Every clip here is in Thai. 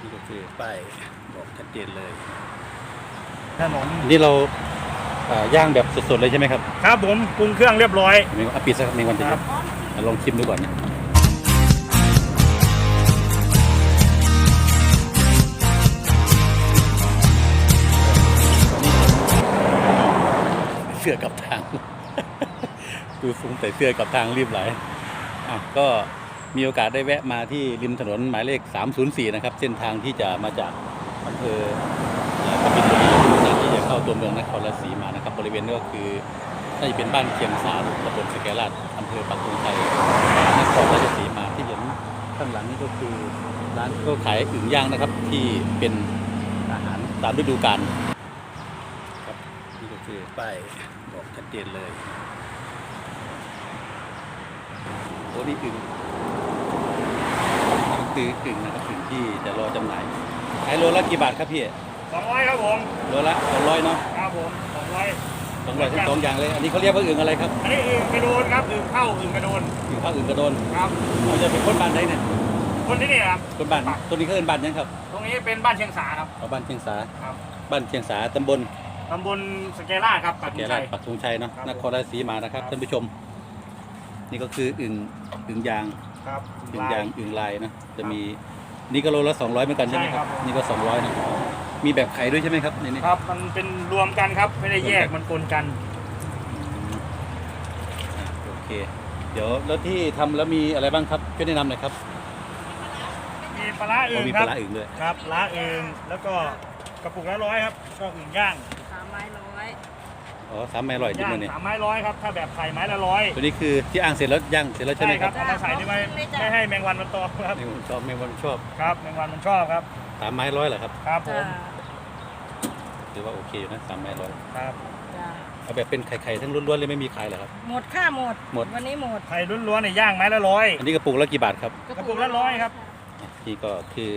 นี่ก็คือป้ายบอกชัดเจนเลยถนนนี่เราอ่าย่างแบบสดๆเลยใช่ไหมครับครับผมปรุงเครื่องเรียบร้อย มีอะปิดสักหนึ่งวันจะครับลองชิมดูก่อนนะเสื้อกับทาง ดูสูงใส่เสื้อกับทางรีบไหลอะก็ มีโอกาสได้แวะมาที่ริมถนนหมายเลข 304 นะครับ เส้นทางที่จะมาจากอำเภอเอ่อกบินบุรีทางที่จะเข้าตัวเมืองนครราชสีมานะครับ บริเวณนี้ก็คือน่าจะเป็นบ้านเคียงสารตำบลสแกลาดอำเภอปักธงชัยนครราชสีมาที่เห็นข้างหลังนี่ก็คือร้านก็ขายอึ่งย่างนะครับที่เป็นอาหารตามฤดูกาลครับนี่ก็คือป้ายบอกชัดเจนเลยโอ้นี่อึ่ง คืออึ่งนะครับอึ่งที่จะรอจำหน่ายขายโลละกี่บาทครับพี่สองร้อยครับผมโลละสองร้อยเนาะครับผมสองร้อยสองร้อยทั้งสองอย่างเลย อันนี้เขาเรียกว่าอึ่งอะไรครับอันนี้อึ่งกระโดนครับอึ่งเข้าอึ่งกระโดนอึ่งภาคอึ่งกระโดนครับเราจะเป็นคนบ้านไหนเนี่ยคนที่นี่ครับคนบ้านตัวนี้เขาเป็นบ้านยังครับ ตรงนี้เป็นบ้านเชียงสาครับเอาบ้านเชียงสาครับบ้านเชียงสาตำบลตำบลสเกล่าครับปัตแกตาลาดนีปักธงชัยเนาะครับนครราชสีมานะครับครับท่านผู้ชม นี่ก็คืออึ่งอึ่งยาง ครับอึ่งยางอึ่งลายนะจะมีนี่ก็โลละสองร้อยเหมือนกันใช่ไหมครับใช่ครับนี่ก็สองร้อยนะมีแบบไข่ด้วยใช่ไหมครับในนี้ครับ มันเป็นรวมกันครับ ไม่ได้แยกมันปนกันอะโอเค เดี๋ยวแล้วที่ทำแล้วมีอะไรบ้างครับช่วยแนะนำหน่อยครับมีปลาร้าอ๋อึ่องมีคปรัลาบร้าอึ่งด้วยครับปลาร้าอึ่งแล้วก็กระปุกละร้อยครับก็อึ่งย่างสามไม้ร้อย อ๋อสามไม้อร่อยจริงย่างเลยเนี่ยสามไม้ร้อยครับ ถ้าแบบไข่ไม้ละร้อยตัวนี้คือที่อ่างเสร็จแล้วย่างเสร็จแล้วใช่ไหมครับเอามาใส่นี่ไว้ไม่ให้แมงวันมันตอมครับ นี่ผมชอบไม่วันชอบครับ แมงวันมันชอบครับ สามไม้ร้อยเหรอครับครับผจ้ามถือว่าโอเคอยู่นะสามไม้ร้อยครับ จ้าเอาแบบเป็นไข่ๆทั้งล้วนๆเลยไม่มีไข่เหรอครับ หมดค่าหมด หมด วันนี้หมดไข่ล้วนๆเนี่ยย่างไม้ละร้อย อันนี้กระปุกละกี่บาทครับ กระปุกละร้อยครับอะนี่ก็คือ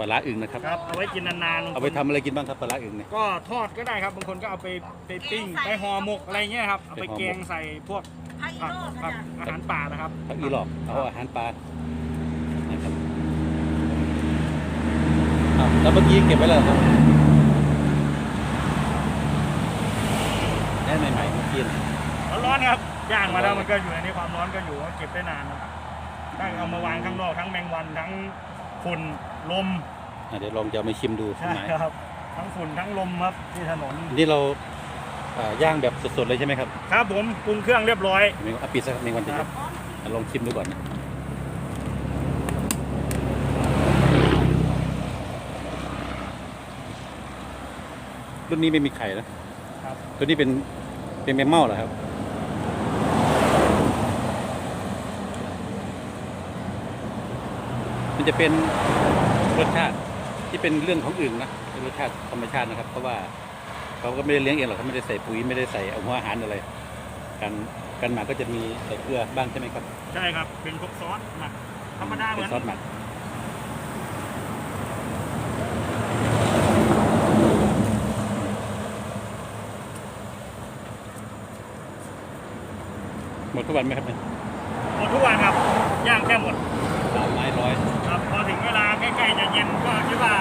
ปลาร้าอึ่งนะครับ ครับเอาไว้กินนานๆเอาไปทำอะไรกินบ้างครับปลาร้าอึ่งเนี่ย ก็ทอดก็ได้ครับบางคนก็เอาไปไปปิ้งไปห่อหมกอะไรเงี้ยครับเอาไปไปห่อหมกแกงใส่พวกให้อีผักโลกผักจ้ะอาหารป่านะครับผักอีหลอกเอาอาหารปลานะครับอ้าวแล้วเมื่อกี้เก็บไว้แล้วเหรอครับได้ใหม่ๆเมื่อกี้นะร้อนๆครับย่างมาแล้วมันก็อยู่ในนี้ความร้อนก็อยู่เก็บได้นานครับถ้าเอามาวางข้างนอกทั้งแมงวันทั้ง ฝุ่นลมอะเดี๋ยวลองจะเอามาชิมดูใช่ใช่ไหมครับ ทั้งฝุ่นทั้งลมครับที่ถนนอันนี้เราอ่าย่างแบบสดๆเลยใช่ไหมครับครับผมปรุงเครื่องเรียบร้อยมีอะปิดสักหนึ่งวันจะครับอะลองชิมดูก่อนนะรุ่นนี้ไม่มีไข่นะ ครับ ตัวนี้เป็นเป็นแมมเม่าเหรอครับ มันจะเป็นรสชาติที่เป็นเรื่องของอื่นนะเป็นรสชาติธรรมชาตินะครับ เพราะว่าเขาก็ไม่ได้เลี้ยงเองหรอกเขาไม่ได้ใส่ปุ๋ยไม่ได้ใส่เอาหัวอาหารอะไรการการหมักก็จะมีใส่เกลือบ้างใช่ไหมครับใช่ครับ เป็นพวกซอสหมักธรรมดาเหเป็มือนนซอสหมักหมดทุกวันไหมครับเนี่ยหมดทุกวันครับย่างแค่หมดสามไม้ร้อย ครับพอถึงเวลาใกล้ๆจะเย็นก็คิดว่า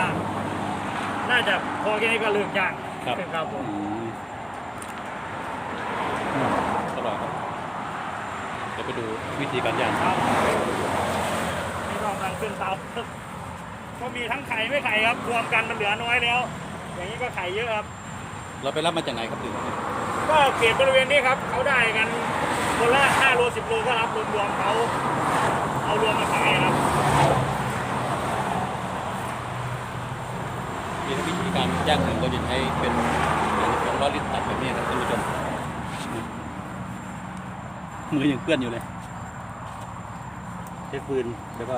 น่าจะพอแค่นี้ก็เลิกย่างครับ ครับผอืมมอืมอร่อยครับเดี๋ยวไปดูวิธีการย่างครับนี่เรากำลังขึ้นเตาก็มีทั้งไข่ไม่ไข่ครับรวมกันมันเหลือน้อยแล้ว อย่างนี้ก็ไข่เยอะครับ เราไปรับมาจากไหนครับถึงก็เขตบริเวณนี้ครับเขาได้กันคนละ5โล10โลก็รับรวมๆเขาเอารวมมาขายครับ มีวิธีการย่างหนึ่งก็จะใช้เป็นสองร้อยลิตรตัดแบบนี้ครับท่านผู้ชมมือยังเปื้อนอยู่เลยใช้ฟืนแล้วก็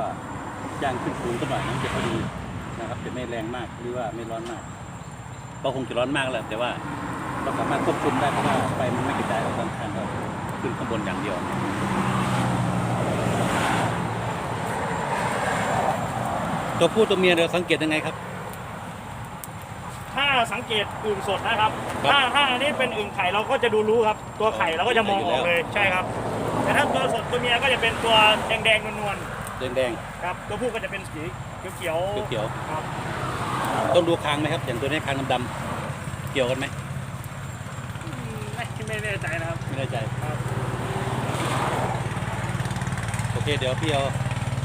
ย่างขึ้นสูงสักหน่อยนะมันจะพอดีนะครับจะไม่แรงมากหรือว่าไม่ร้อนมากก็คงจะร้อนมากแหละแต่ว่าเราสามารถควบคุมได้เพราะว่าไฟมันไม่กระจายออกทางทางก็ขึ้นข้างบนอย่างเดียวตัวผู้ตัวเมียเราสังเกตยังไงครับ สังเกตอึ่งสดนะครับ ครับถ้าถ้าอันนี้เป็นอึ่งไข่เราก็จะดูรู้ครับ ตัวไข่เราก็จะมองออกเลยใช่ครับ แต่ถ้าตัวสดตัวเมียก็จะเป็นตัวแดงๆนวลแดงครับ ตัวผู้ก็จะเป็นสีเขียวๆเขียวๆครับๆต้องดูคางไหมครับ อย่างตัวนี้คางดำๆเกี่ยวกันไหมอืมไม่ไม่แน่ใจนะครับ ไม่แน่ใจครับ โอเค เดี๋ยวพี่เอา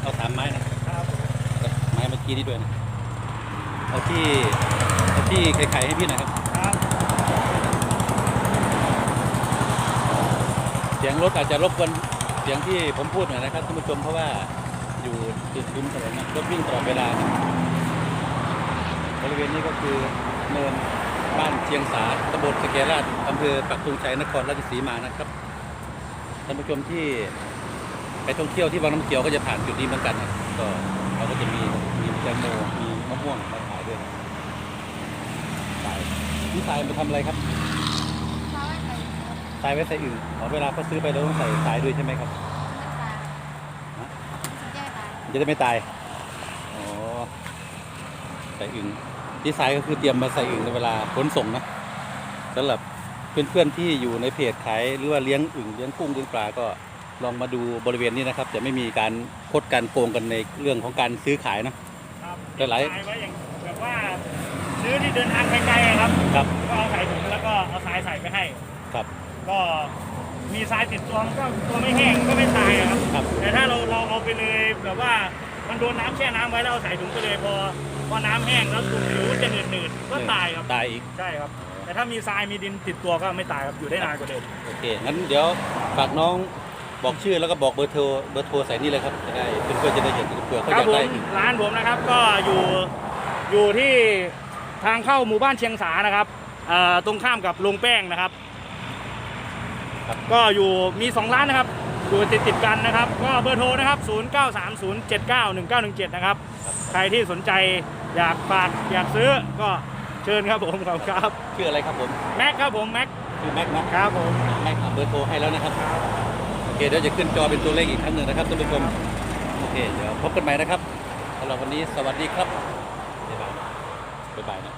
เอาสามไม้นะ ครับ ไม้เมื่อกี้นี้ด้วยนะเอาที่ เอาที่ไข่ให้พี่หน่อยครับ เสียงรถอาจจะรบกวนเสียงที่ผมพูดหน่อยนะครับท่านผู้ชมเพราะว่าอยู่ติดริมถนนนะรถวิ่งตลอดเวลาบริเวณนี้ก็คือเนินบ้านเชียงสาตำบลสแกราชอำเภอปักธงชัยนครราชสีมานะครับท่านผู้ชมที่ไปท่องเที่ยวที่บางน้ำเขียวก็จะผ่านจุดนี้เหมือนกันนะก็เราก็จะมีมีแตงโมมีมะม่วงมาขายด้วยนะายนี่สายมาทำอะไรครับเขาให้ใส่ทรายไว้ใส่อื่นอ๋อเวลาเขาซื้อไปเราต้องใส่ทรายด้วยใช่ไหมครับน้ำตาลแก้ตายมันจะได้ไม่ตายอ๋อใส่อึ่งที่ทรายก็คือเตรียมมาใส่อึ่งในเวลาขนส่งนะสำหรับเพื่อนๆที่อยู่ในเพจขายหรือว่าเลี้ยงอึ่งเลี้ยงกุ้งเลี้ยงปลาก็ลองมาดูบริเวณนี้นะครับ จะไม่มีการคดการโกงกันในเรื่องของการซื้อขายนะครับหลายๆทรไว้อย่างแบบว่า ซื้อที่เดินทางไกลๆอะครับ ครับ ก็เอาใส่ถุงแล้วก็เอาทรายใส่ไปให้ ครับ ก็มีทรายติดตัวมันก็ตัวไม่แห้งก็ไม่ตายอะครับ ครับ แต่ถ้าเราเราเอาไปเลยแบบว่ามันโดนน้ำแช่น้ำไว้แล้วเอาใส่ถุงไปเลยพอพอน้ำแห้งแล้วถุงผิวจะหนืดหนืดๆก็ตายครับ ตายอีก ใช่ครับ แต่ถ้ามีทรายมีดินติดตัวก็ไม่ตายครับอยู่ได้นานกว่าเดิม โอเค งั้นเดี๋ยวฝากน้องบอกชื่อแล้วก็บอกเบอร์โทร เบอร์โทรใส่นี่เลยครับ จะได้เพื่อนๆจะได้เห็นเผื่อเขาคอรัยาบกผได้มอึ่งร้านผมนะครับก็อยู่อยู่ที่ ทางเข้าหมู่บ้านเชียงสานะครับเอ่อตรงข้ามกับโรงแป้งนะครับ ก็อยู่มีสองร้านนะครับอยู่ติดติดๆกันนะครับ ก็เบอร์โทรนะครับ 0930791917 นะครับ ใครที่สนใจอยากฝากอยากซื้อก็เชิญครับผมขอบคุณครับชื่ออะไรครับผมแม็กครับผมแม็กชื่อแม็กนะครับผมแม็กเอาเบอร์โทรให้แล้วนะครับโอเคเดี๋ยวจะขึ้นจอเป็นตัวเลขอีกครั้งหนึ่งนะครับท่านผู้ชมโอเคเดี๋ยวพบกันใหม่นะครับสำหรับวันนี้สวัสดีครับบ๊ายบายนะ บ๊ายบายนะ